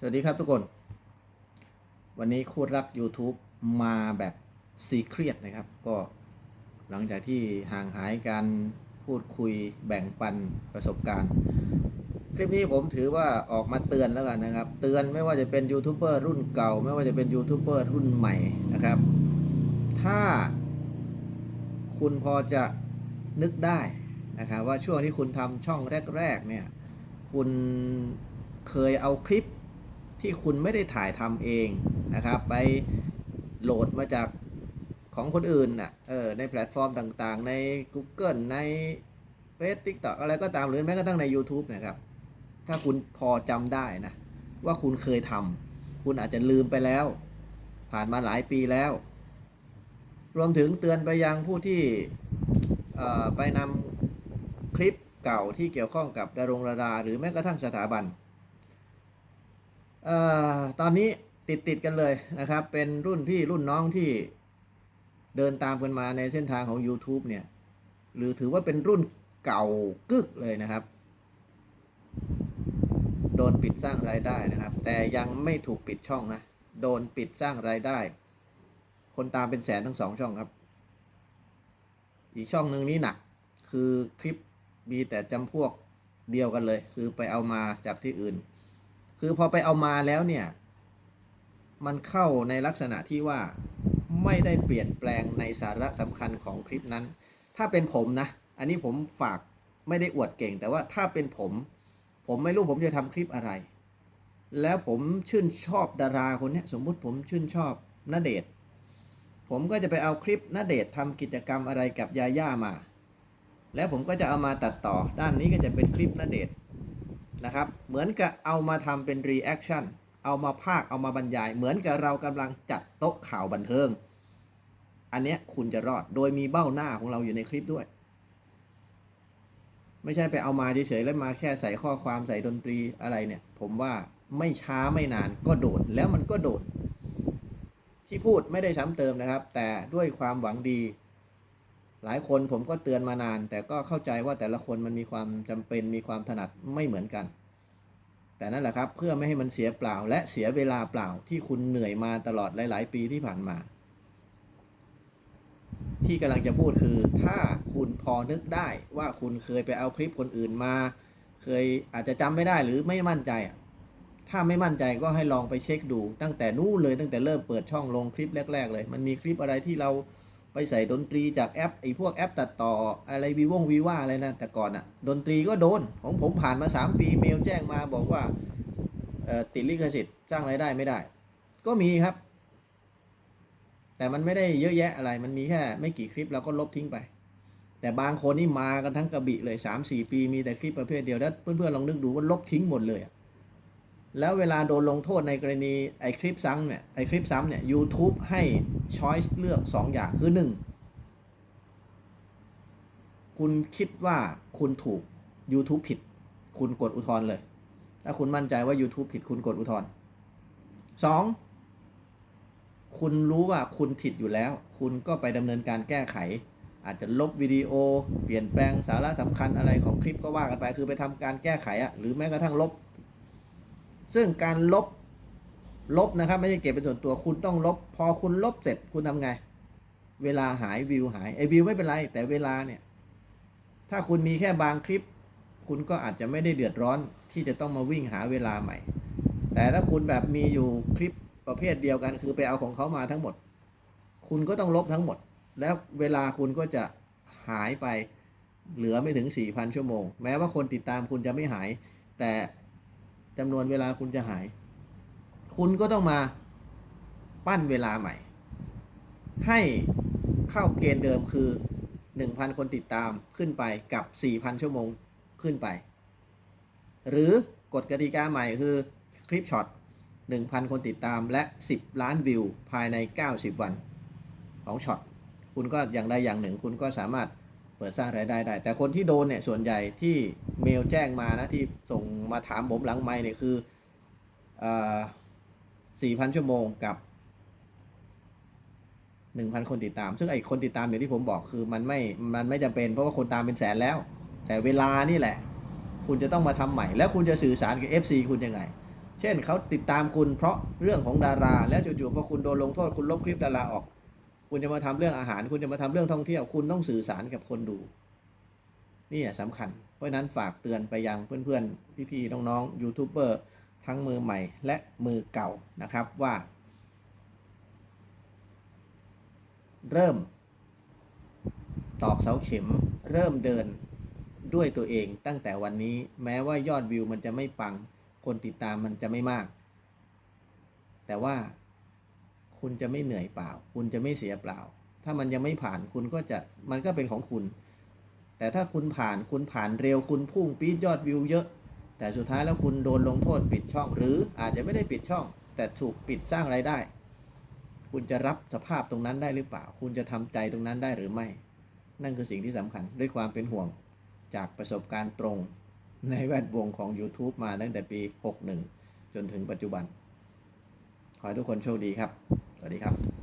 สวัสดีครับทุกคน วันนี้คูดรัก YouTube มาแบบซีเครียดนะครับ ก็หลังจากที่ห่างหายการพูดคุยแบ่งปันประสบการณ์ คลิปนี้ผมถือว่าออกมาเตือนแล้วกันนะครับ เตือนไม่ว่าจะเป็นยูทูบเบอร์รุ่นเก่า ไม่ว่าจะเป็นยูทูบเบอร์รุ่นใหม่นะครับ ถ้าคุณพอจะนึกได้นะครับว่าช่วงที่คุณทำช่องแรก ๆ เนี่ย คุณเคยเอาคลิป ที่คุณไม่ได้ถ่ายทำเองนะครับ ไปโหลดมาจากของคนอื่นน่ะเออในแพลตฟอร์มต่างๆ ใน Google ใน Facebook TikTok อะไรก็ตามหรือแม้กระทั่งใน YouTube นะครับ ถ้าคุณพอจำได้นะ ว่าคุณเคยทำคุณอาจจะลืมไปแล้ว ผ่านมาหลายปีแล้ว รวมถึงเตือนไปยังผู้ที่ไปนำคลิปเก่าที่เกี่ยวข้องกับดารงดาราหรือแม้กระทั่งสถาบัน ตอนนี้ติดติดๆกันเลยนะครับ เป็นรุ่นพี่รุ่นน้องที่เดินตามกันมาในเส้นทางของ YouTube เนี่ย หรือถือว่าเป็นรุ่นเก่ากึกเลยนะครับ โดนปิดสร้างรายได้นะครับ แต่ยังไม่ถูกปิดช่องนะ โดนปิดสร้างรายได้ คนตามเป็นแสนทั้งสองช่องครับ อีกช่องหนึ่งนี้หนัก คือคลิปมีแต่จำพวกเดียวกันเลย คือไปเอามาจากที่อื่น คือพอไปเอามาแล้วเนี่ย มันเข้าในลักษณะที่ว่าไม่ได้เปลี่ยนแปลงในสาระสำคัญของคลิปนั้น ถ้าเป็นผมนะ อันนี้ผมฝากไม่ได้อวดเก่ง แต่ว่าถ้าเป็นผม ผมไม่รู้ผมจะทำคลิปอะไร แล้วผมชื่นชอบดาราคนนี้สมมุติผมชื่นชอบณเดชน์ผมก็จะไปเอาคลิปณเดชน์ทำกิจกรรมอะไรกับยาย่ามา แล้วผมก็จะเอามาตัดต่อ ด้านนี้ก็จะเป็นคลิปณเดช นะครับ เหมือนกับเอามาทำเป็นรีแอคชั่นเอามาภาคเอามาบรรยาย เหมือนกับเรากำลังจัดโต๊ะข่าวบันเทิง อันเนี้ยคุณจะรอดโดยมีเบ้าหน้าของเราอยู่ในคลิปด้วย ไม่ใช่ไปเอามาเฉยๆแล้วมาแค่ใส่ข้อความใส่ดนตรีอะไรเนี่ย ผมว่าไม่ช้าไม่นานก็โดดแล้วมันก็โดด ที่พูดไม่ได้ซ้ำเติมนะครับ แต่ด้วยความหวังดี หลายคนผมก็เตือนมานาน แต่ก็เข้าใจว่าแต่ละคนมันมีความจำเป็นมีความถนัดไม่เหมือนกัน แต่นั่นแหละครับเพื่อไม่ให้มันเสียเปล่า และเสียเวลาเปล่าที่คุณเหนื่อยมาตลอดหลาย ๆ ปีที่ผ่านมา ที่กำลังจะพูดคือ ถ้าคุณพอนึกได้ว่าคุณเคยไปเอาคลิปคนอื่นมา เคยอาจจะจำไม่ได้หรือไม่มั่นใจถ้าไม่มั่นใจก็ให้ลองไปเช็คดู ตั้งแต่นู้นเลยตั้งแต่เริ่มเปิดช่องลงคลิปแรก ๆ เลย มันมีคลิปอะไรที่เรา ไปใส่ดนตรีจากแอปไอ้พวกแอปตัดต่ออะไรวีวงวีว่าอะไรนะแต่ก่อนอะดนตรีก็โดนของผมผ่านมา 3 ปีเมลแจ้งมาบอกว่าติดลิขสิทธิ์สร้างรายได้ไม่ได้ ก็มีครับ แต่มันไม่ได้เยอะแยะอะไร มันมีแค่ไม่กี่คลิปเราก็ลบทิ้งไป แต่บางคนนี่มากันทั้งกระบี่เลย 3 4 ปีมีแต่คลิปประเภทเดียวแล้วเพื่อนๆลองนึกดูว่าลบทิ้งหมดเลยแล้วเวลาโดนลงโทษในกรณีไอ้คลิปซ้ำเนี่ยไอ้คลิปซ้ำเนี่ย YouTube ให้ ช้อยส์เลือก 2 อย่างคือ 1 คุณคิดว่าคุณถูก YouTube ผิด คุณกดอุทธรณ์เลย ถ้าคุณมั่นใจว่า YouTube ผิดคุณกดอุทธรณ์สองคุณรู้ว่าคุณผิดอยู่แล้ว คุณก็ไปดำเนินการแก้ไข อาจจะลบวิดีโอ เปลี่ยนแปลงสาระสำคัญอะไรของคลิปก็ว่ากันไป คือไปทำการแก้ไขอะหรือแม้กระทั่งลบ ซึ่งการลบ ลบนะครับ ไม่ใช่เก็บเป็นส่วนตัวคุณต้องลบ พอคุณลบเสร็จคุณทำไง เวลาหายวิวหายไอวิวไม่เป็นไร แต่เวลาเนี่ย ถ้าคุณมีแค่บางคลิป คุณก็อาจจะไม่ได้เดือดร้อนที่จะต้องมาวิ่งหาเวลาใหม่ แต่ถ้าคุณแบบมีอยู่คลิปประเภทเดียวกัน คือไปเอาของเขามาทั้งหมด คุณก็ต้องลบทั้งหมด แล้วเวลาคุณก็จะหายไปเหลือไม่ถึง 4,000 ชั่วโมง แม้ว่าคนติดตามคุณจะไม่หาย แต่จำนวนเวลาคุณจะหาย คุณก็ต้องมาปั้นเวลาใหม่ ให้เข้าเกณฑ์เดิมคือ 1,000 คนติดตามขึ้นไปกับ 4,000 ชั่วโมงขึ้นไป หรือกฎกติกาใหม่คือคลิปช็อต 1,000 คนติดตามและ 10 ล้านวิวภายใน 90 วันของช็อต คุณก็อย่างใดอย่างหนึ่ง คุณก็สามารถเปิดสร้างรายได้ได้ แต่คนที่โดนเนี่ยส่วนใหญ่ที่เมลแจ้งมานะที่ส่งมาถามผมหลังไม่เนี่ยคืออ่อ 4,000 ชั่วโมงกับ 1,000 คนติดตาม ซึ่งไอ้คนติดตามอย่างที่ผมบอกคือมันไม่มันไม่จำเป็นเพราะว่าคนตามเป็นแสนแล้ว แต่เวลานี่แหละ คุณจะต้องมาทำใหม่ แล้วคุณจะสื่อสารกับ FC คุณยังไง เช่นเขาติดตามคุณเพราะเรื่องของดารา แล้วจู่ๆพอคุณโดนลงโทษคุณลบคลิปดาราออก คุณจะมาทำเรื่องอาหาร คุณจะมาทำเรื่องท่องเที่ยวคุณต้องสื่อสารกับคนดูนี่สำคัญ เพราะนั้นฝากเตือนไปยังเพื่อนๆ พี่ๆ น้องๆ ยูทูบเบอร์ ทั้งมือใหม่และมือเก่านะครับว่า เริ่ม ตอกเสาเข็มเริ่มเดินด้วยตัวเองตั้งแต่วันนี้แม้ว่ายอดวิวมันจะไม่ปัง คนติดตามมันจะไม่มาก แต่ว่าคุณจะไม่เหนื่อยเปล่า คุณจะไม่เสียเปล่า ถ้ามันยังไม่ผ่านคุณก็จะมันก็เป็นของคุณ แต่ถ้าคุณผ่านคุณผ่านเร็วคุณพุ่งปี๊ดยอดวิวเยอะ แต่สุดท้ายแล้วคุณโดนลงโทษปิดช่อง หรืออาจจะไม่ได้ปิดช่อง แต่ถูกปิดสร้างไรายได้ คุณจะรับสภาพตรงนั้นได้หรือเปล่า คุณจะทำใจตรงนั้นได้หรือไม่ นั่นคือสิ่งที่สำคัญด้วยความเป็นห่วงจากประสบการณ์ตรง ในแวดวงของ YouTube มาตั้งแต่ปี 61 จนถึงปัจจุบัน ขอให้ทุกคนโชคดีครับ สวัสดีครับ